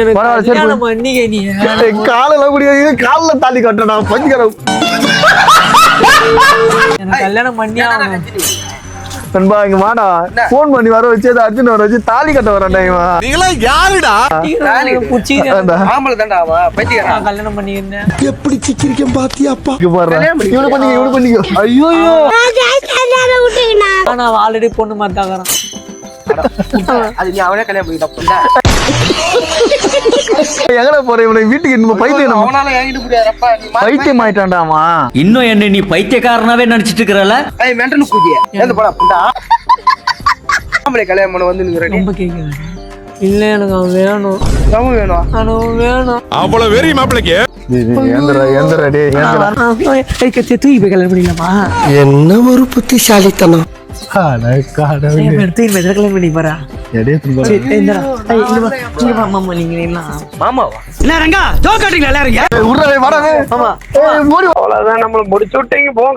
எனக்கு பரவாயில்ல, சரி, கல்யாணம் பண்ணிக்க நீ. காலில் முடியாது. காலில் தாலி எனக்கு கல்யாணம் பண்ணி ஆகணும். நண்பா இங்க வாடா. போன் பண்ணி வர வச்சு அர்ஜுன் வர வச்சு தாலி கட்ட வரேன்டா இவன். புடிச்சிக்கிறேன் ஆம்பளை தான்டா அவன். பைத்தியக்காரன். நான் கல்யாணம் பண்ணிக்கிறேன் இங்க பாரு. இவனு பண்ணிக்க இவனு பண்ணிக்க. ஐயோ ஆனா ஆல்ரெடி பொண்ணு மாதிரி தாக்குறான் அது நீ அவனே கல்யாணம் பண்ணிட்டா எங்கடா போற? இவனை வீட்டுக்கு நம்ம பைத்தியம் பைத்தியம் ஆயிட்டான்டா அவன் இன்னும் என்ன நீ பைத்தியக்காரனாவே நினைச்சிட்டு இருக்கிறல? ஏய் மென்டல் கூதிய ஏந்து போடா புண்டா. ஆம்பளை கல்யாணம் பண்ண வந்து நிக்கிற நீ. ரொம்ப கேட்கிறேன் இல்ல எனக்கு அவன் வேணும். சமம் வேணும். அவன் வேணும். அவ்வளவு வெறி மாப்பிளைக்கு. என்ன ஒரு புத்திசாலித்தனம். கல்யாணம் பண்ணி போறா நம்மள முடிச்சு விட்டீங்க போங்க